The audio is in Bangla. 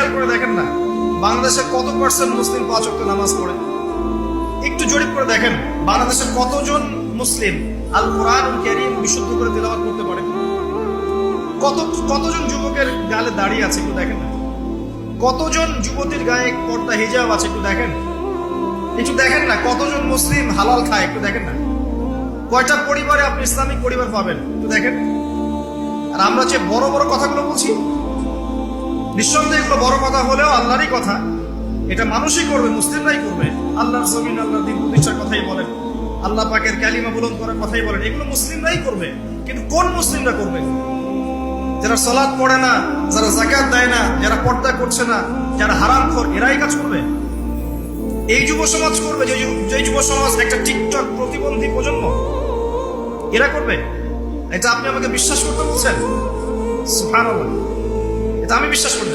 খেয়াল করে দেখেন না। বাংলাদেশে কত পার্সেন্ট মুসলিম পাঁচ ওয়াক্ত নামাজ পড়ে? একটু জরিপ করে দেখেন, বাংলাদেশে কতজন মুসলিম আল কোরআন ক্যারিম বিশুদ্ধ করে তেলাওয়াত করতে পারে? কত, কতজন যুবকের গালে দাঁড়িয়ে আছে একটু দেখেন না। কতজন যুবতীর গায়ে পর্দা, হিজাব আছে একটু দেখেন? একটু দেখেন না, কতজন মুসলিম হালাল খায় একটু দেখেন না। কয়টা পরিবারে আপনি ইসলামিক পরিবার পাবেন একটু দেখেন। আর আমরা যে বড় বড় কথাগুলো বলছি নিঃসন্দেহে এগুলো বড় কথা হলেও আল্লাহরই কথা। এটা মানুষই করবে, মুসলিমরাই করবে। আল্লাহর জমিন আল্লাহ দিন প্রতিষ্ঠার কথাই বলেন। আল্লাহ পাকের ক্যালিমা বুলন করার কথাই বলেন। এগুলো মুসলিমরাই করবে। কিন্তু কোন মুসলিমরা করবে? যারা সলাদ পড়ে না, যারা জাকাত দেয় না, যারা পর্দা করছে না, যারা হারাম খোর, এরাই কাজ করবে। এই যুব সমাজ করবে, যে যুব সমাজ একটা টিকটক প্রতিবন্ধী প্রজন্ম, এরা করবে। এটা আপনি আমাকে বিশ্বাস করতে বলছেন? এটা আমি বিশ্বাস করি